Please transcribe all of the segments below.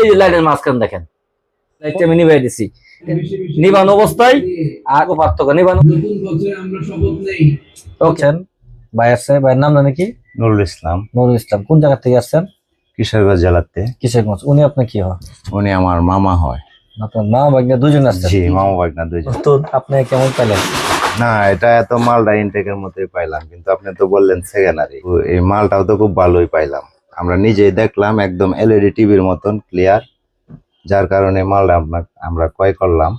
এই যে লাইনের মাঝখান দেখেন। লাইটটা আমি নিভাই দিছি। নিবান অবস্থায় আগো পার্থক্য নিবান নতুন বছরে আমরা শপথ নেই। ওকেন। ভাই আসছে ভাইয়ের নাম জানি কি? নুরুল ইসলাম। নুরুল ইসলাম। কোন জায়গা থেকে আসছেন? কিশোরগঞ্জ জেলাতে। কিশোরগঞ্জ। উনি আপনার কি হয়? উনি আমার মামা হয়। আপনার মা ভাগ্নে দুজন আসছেন। জি মামা বাগনা দুইজন। তো আপনি কেমন পেলেন না এটা এত মালটা ইনটেকের মতোই পাইলাম কিন্তু আপনি তো বললেন সেকেন্ডারি এই মালটাও তো খুব ভালোই পাইলাম। আমরা নিজেই দেখলাম একদম এলইডি টিভির মতন ক্লিয়ার যার কারণে মালটা আমরা ক্রয় করলাম।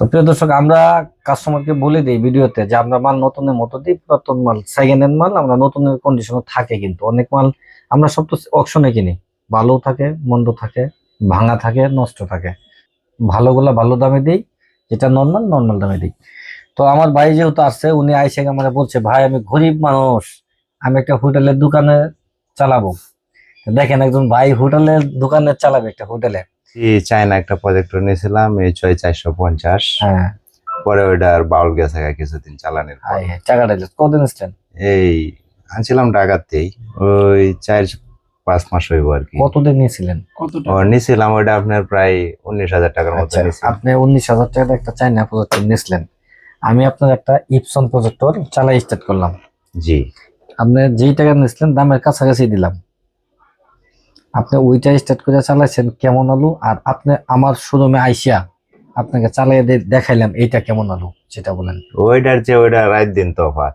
তো প্রিয় দর্শক, আমরা কাস্টমারকে বলে দিই ভিডিওতে যে আমরা মাল নতুনের মতো দিই পুরাতন মাল সেকেন্ড হ্যান্ড মাল, আমরা নতুনের কন্ডিশনে থাকে কিন্তু। অনেক মাল আমরা সব তো অপশনে কিনি। ভালো থাকে, মন্দ থাকে, ভাঙা থাকে, নষ্ট থাকে। ভালোগুলা ভালো দামে দিই, যেটা নর্মাল নর্মাল দামে দিই। তো আমার ভাই যেহেতু আসছে, উনি আইসে আমার বলছে, ভাই, আমি গরিব মানুষ। আমি একটা হোটেলের দোকানে চালাবো। দেখেন একজন ভাই হোটেলের দোকানে চালাবে একটা হোটেলে। চায়না একটা প্রজেক্টর নিয়েছিলাম এই ছয় চারশো পঞ্চাশ। হ্যাঁ। পরে ওইটা বাউল গেছে কিছুদিন চালানোর দিলে। কদিন এসছেন এই আনছিলাম ঢাকাতেই ওই চার পাঁচ মাস হইব আর কি। কতদিন নিয়েছিলেন? ও ওইটা আপনার প্রায় উনিশ হাজার টাকার মতো আচ্ছা আপনি উনিশ হাজার টাকার একটা চাইনা প্রজেক্টর নিয়েছিলেন। আমি আপনার একটা ইপসন প্রজেক্টর চালাই স্টার্ট করলাম। জি। আপনি যেই টাকা নিয়েছিলেন দামের কাছাকাছি দিলাম। আপনি ওইটা স্টার্ট করে চালাইছেন কেমন আলু আর আপনি আমার শোরুমে আইসিয়া আপনাকে চালিয়ে দে- দেখাইলাম এইটা কেমন আলু সেটা বলেন। ওইটার যে ওইটা রাত দিন তফাৎ।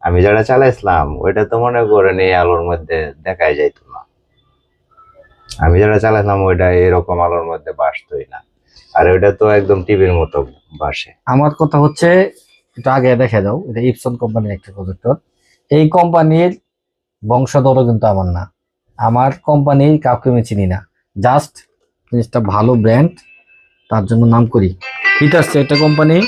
আমি যেটা চালাইছিলাম ওইটা তো মনে করেন এই আলোর মধ্যে দেখাই যাইতো না। আমি যেটা চালাইছিলাম ওইটা এরকম আলোর মধ্যে বাসতোই না। আর ওইটা তো একদম টিভির মতো বাসে। আমার কথা হচ্ছে একটু আগে দেখে দাও এটা ইপসন কোম্পানির একটা প্রজেক্টর এই কোম্পানির বংশধরও কিন্তু আমার না। আমার কোম্পানি কাউকে আমি চিনি না। জাস্ট জিনিসটা ভালো ব্র্যান্ড তার জন্য নাম করি। হিটার্স একটা কোম্পানি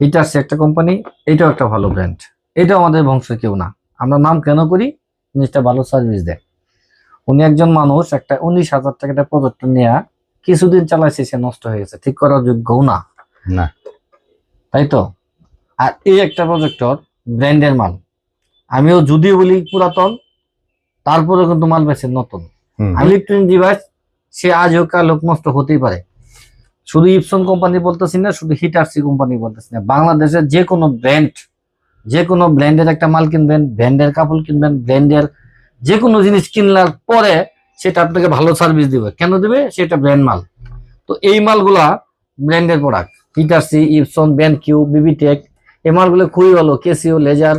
হিটার্স একটা কোম্পানি এটাও একটা ভালো ব্র্যান্ড। এটাও আমাদের বংশের কেউ না। আমরা নাম কেন করি? জিনিসটা ভালো সার্ভিস দেয়। উনি একজন মানুষ একটা উনিশ হাজার টাকাটা প্রজেক্টর নেওয়া কিছুদিন চালাইছে সে নষ্ট হয়ে গেছে। ঠিক করার যোগ্যও না। না। তাই তো? আর এই একটা প্রজেক্টর ব্র্যান্ডের মাল। আমিও যদিও বলি পুরাতন তারপরে কিন্তু মাল বেছে নতুন। ইলেকট্রনিক ডিভাইস সে আজ হোক কাল হোক নষ্ট হতেই পারে। শুধু ইপসন কোম্পানি বলতেছি না শুধু হিটারসি কোম্পানি বলতেছি না। বাংলাদেশের যে কোনো ব্র্যান্ড যে কোনো ব্র্যান্ডের একটা মাল কিনবেন ব্র্যান্ডের কাপড় কিনবেন ব্র্যান্ডের যে কোনো জিনিস কিনলার পরে সেটা আপনাকে ভালো সার্ভিস দিবে। কেন দিবে? সেটা ব্র্যান্ড মাল। তো এই মালগুলা ব্র্যান্ডের প্রোডাক্ট হিটারসি ইপসন ব্যান্ড কিউ বিবিটেক এই মালগুলো খুবই ভালো কেসিও লেজার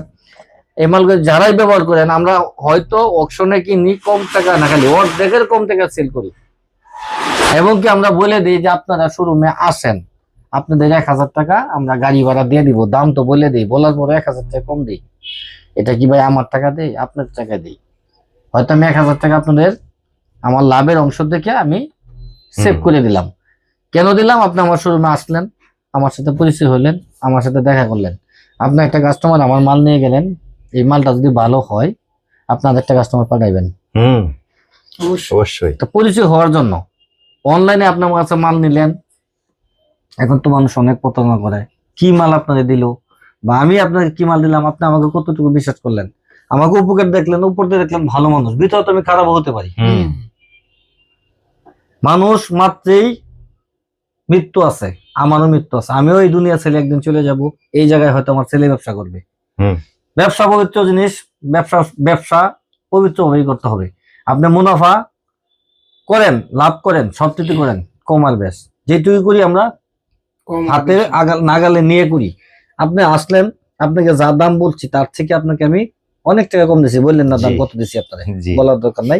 এই মালগুলো যারাই ব্যবহার করেন আমরা হয়তো অকশনে কিনি কম টাকা না খালি অর্ধেকের কম টাকা সেল করি। এবং কি আমরা বলে দিই যে আপনারা শোরুমে আসেন আপনাদের এক হাজার টাকা আমরা গাড়ি ভাড়া দিয়ে দিব দাম তো বলে দিই বলার পরে এক হাজার টাকা কম দিই। এটা কি ভাই আমার টাকা দেই? আপনার টাকা দিই। হয়তো আমি এক হাজার টাকা আপনাদের আমার লাভের অংশ দেখে আমি সেভ করে দিলাম। কেন দিলাম? আপনি আমার শোরুমে আসলেন আমার সাথে পরিচয় হলেন আমার সাথে দেখা করলেন। আপনি একটা কাস্টমার আমার মাল নিয়ে গেলেন এই মালটা যদি ভালো হয় আপনার একটা কাস্টমার পাঠাইবেন। হুম। অবশ্যই। অবশ্যই। তো পরিচয় হওয়ার জন্য অনলাইনে আপনার কাছে মাল নিলেন এখন তো মানুষ অনেক প্রতারণা করে কি মাল আপনাকে দিল বা আমি আপনাকে কি মাল দিলাম আপনি আমাকে কতটুকু বিশ্বাস করলেন? আমাকে উপকার দেখলেন উপর দিয়ে দেখলেন ভালো মানুষ ভিতরে তো আমি খারাপ হতে পারি। হুম। মানুষ মাত্রেই মৃত্যু আছে আমারও মৃত্যু আছে আমিও এই দুনিয়া ছেলে একদিন চলে যাব এই জায়গায় হয়তো আমার ছেলে ব্যবসা করবে। হুম। ব্যবসা পবিত্র জিনিস ব্যবসা ব্যবসা পবিত্রভাবেই করতে হবে। আপনি মুনাফা করেন লাভ করেন সবকিছু করেন কমার বেশ যেটুকু করি আমরা হাতে নাগালে নিয়ে করি। আপনি আসলেন আপনাকে যা দাম বলছি তার থেকে আপনাকে আমি অনেক টাকা কম দিছি। বললেন না দাম কত দিছি আপনারা? বলার দরকার নাই।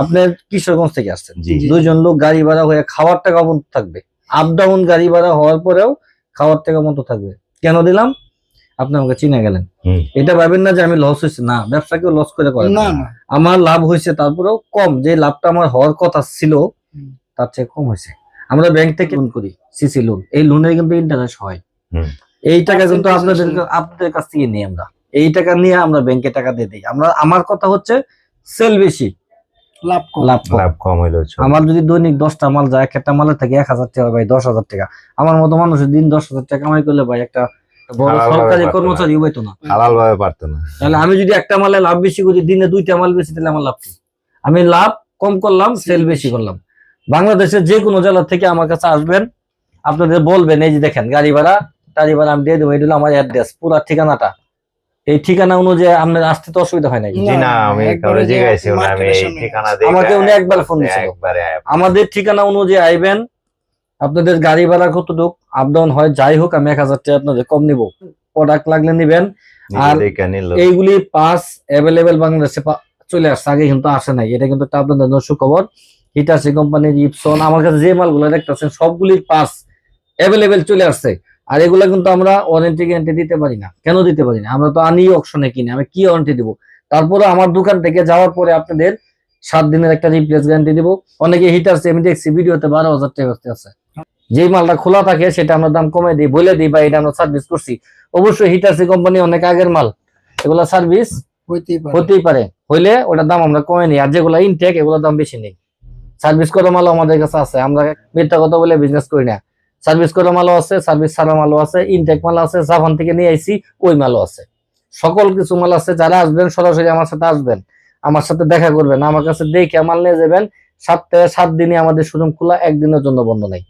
আপনি কিশোরগঞ্জ থেকে আসছেন। জি। দুইজন লোক গাড়ি ভাড়া হয়ে খাওয়ার টাকা মতো থাকবে। আপ ডাউন গাড়ি ভাড়া হওয়ার পরেও খাওয়ার টাকা মতো থাকবে। কেন দিলাম? আপনি আমাকে চিনে গেলেন। এটা ভাবেন না যে আমি লস হয়েছে। না ব্যবসা কেউ লস করে করে না আমার লাভ হয়েছে তারপরেও কম। যে লাভটা আমার হওয়ার কথা ছিল তার চেয়ে কম হয়েছে। আমরা ব্যাংক থেকে লোন করি সিসি লোন এই লোনের কিন্তু ইন্টারেস্ট হয়। এই টাকা কিন্তু আপনাদের আপনাদের কাছ থেকে নিই আমরা। এই টাকা নিয়ে আমরা ব্যাংকে টাকা দিয়ে দিই। আমরা আমার কথা হচ্ছে সেল বেশি। লাভ লাভ কম। লাভ কম হইলেও আমার যদি দৈনিক দশটা মাল যায় একটা মালের থেকে এক হাজার টাকা ভাই দশ হাজার টাকা। আমার মতো মানুষের দিন দশ হাজার টাকা কামাই করলে ভাই একটা বড় হালাল ভাবে সরকারি পারতো না। কর্মচারী হইতো না। হালাল ভাবে পারতো না। তাহলে আমি যদি একটা মালে লাভ বেশি করি দিনে দুইটা মাল বেশি তাহলে আমার লাভ কি? আমি লাভ কম করলাম সেল বেশি করলাম। বাংলাদেশের যে কোনো জেলা থেকে আমার কাছে আসবেন আপনাদের বলবেন এই যে দেখেন গাড়ি ভাড়া গাড়ি ভাড়া আমি দিয়ে দেবো এটা আমার অ্যাড্রেস পুরা ঠিকানাটা। এই ঠিকানা অনুযায়ী আপনার আসতে তো অসুবিধা হয় নাই। আমাকে উনি একবার ফোন দিয়েছিল আমাদের ঠিকানা অনুযায়ী আইবেন আপনাদের গাড়ি ভাড়া কতটুক? আপ ডাউন হয় যাই হোক আমি এক হাজার টাকা আপনাদের কম নিব। প্রোডাক্ট লাগলে নিবেন। আর এইগুলি পাস অ্যাভেলেবেল বাংলাদেশে চলে আসছে আগে কিন্তু আসে নাই। এটা কিন্তু আপনাদের সুখবর। হিটাসি কোম্পানির ইপসন আমার কাছে যে মালগুলো দেখতেছেন সবগুলির পাস অ্যাভেলেবেল চলে আসছে। আর এগুলো কিন্তু আমরা ওয়ারেন্টি গ্যারান্টি দিতে পারি না। কেন দিতে পারি না? আমরা তো আনি অপশনে কিনি আমি কি ওয়ারেন্টি দিব? তারপরে আমার দোকান থেকে যাওয়ার পরে আপনাদের সাত দিনের একটা রিপ্লেস গ্যারান্টি দিব। অনেকে হিটার্স আমি দেখছি ভিডিওতে বারো হাজার টাকা আছে। যেই মালটা খোলা থাকে সেটা আমরা দাম কমে দিই বলে দিই বা এটা আমরা সার্ভিস করছি। অবশ্যই হিটার্সি কোম্পানি অনেক আগের মাল। এগুলা সার্ভিস হতেই পারে। হইলে ওটার দাম আমরা কমে নিই। আর যেগুলো ইনটেক এগুলোর দাম বেশি নেই। সার্ভিস করা মালও আমাদের কাছে আছে। আমরা মিথ্যা কথা বলে বিজনেস করি না। সার্ভিস করা মালও আছে সার্ভিস ছাড়া মালও আছে ইনটেক মাল আছে জাপান থেকে নিয়ে আইছি ওই মালও আছে। সকল কিছু মাল আছে যারা আসবেন সরাসরি আমার সাথে আসবেন। আমার সাথে দেখা করবেন। আমার কাছে দেখে মাল নিয়ে যাবেন। সাত থেকে সাত দিনে আমাদের শোরুম খোলা একদিনের জন্য বন্ধ নেই।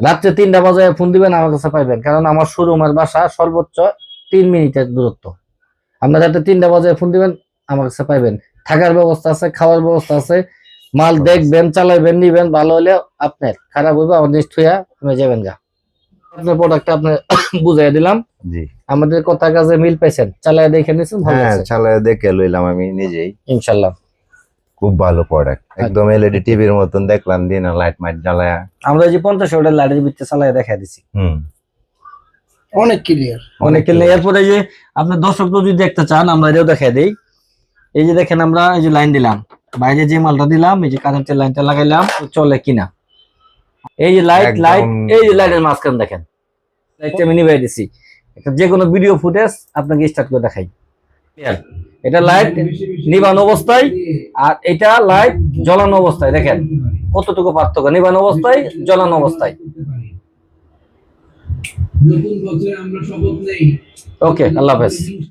রাত্রে তিনটা বাজে ফোন দিবেন আমার কাছে পাইবেন। কারণ আমার শোরুম আর বাসা সর্বোচ্চ তিন মিনিটের দূরত্ব। আপনার রাতে তিনটা বাজে ফোন দিবেন আমার কাছে পাইবেন। থাকার ব্যবস্থা আছে খাওয়ার ব্যবস্থা আছে। মাল দেখবেন চালাইবেন নিবেন ভালো হলে আপনার খারাপ হইবে আমার জিনিস থুয়া আপনি যাবেন গা। আপনার প্রোডাক্ট আপনার বুঝাই দিলাম। জি। আমাদের কথা কাজে মিল পাইছেন চালাই দেখে নিয়েছেন ভালো হ্যাঁ চালায় দেখে লইলাম আমি নিজেই। ইনশাল্লাহ। খুব ভালো প্রোডাক্ট একদম এলইডি টিভির মতন দেখলাম দিন লাইট মাইট জ্বালায়া। আমরা এই যে পঞ্চাশ ওটার লাইটের ভিতরে চালাই দেখা দিছি। হুম। অনেক ক্লিয়ার অনেক কিনলে এরপরে যে আপনি দর্শক যদি দেখতে চান আমরা এটাও দেখাই দেই। এই যে দেখেন আমরা এই যে লাইন দিলাম। বাইরে যে মালটা দিলাম এই যে কারেন্টের লাইনটা লাগাইলাম চলে কিনা। এই যে লাইট লাইট এই যে লাইটের মাঝখানে দেখেন। লাইটটা আমি নিভাই দিছি। যে কোনো ভিডিও ফুটেজ আপনাকে স্টার্ট করে দেখাই? এটা লাইট নিবান অবস্থায় আর এটা লাইট জ্বলানো অবস্থায় দেখেন। কতটুকু পার্থক্য? নিবান অবস্থায় জ্বলানো অবস্থায়। নতুন বছরে আমরা শপথ নেই। ওকে আল্লাহ হাফেজ।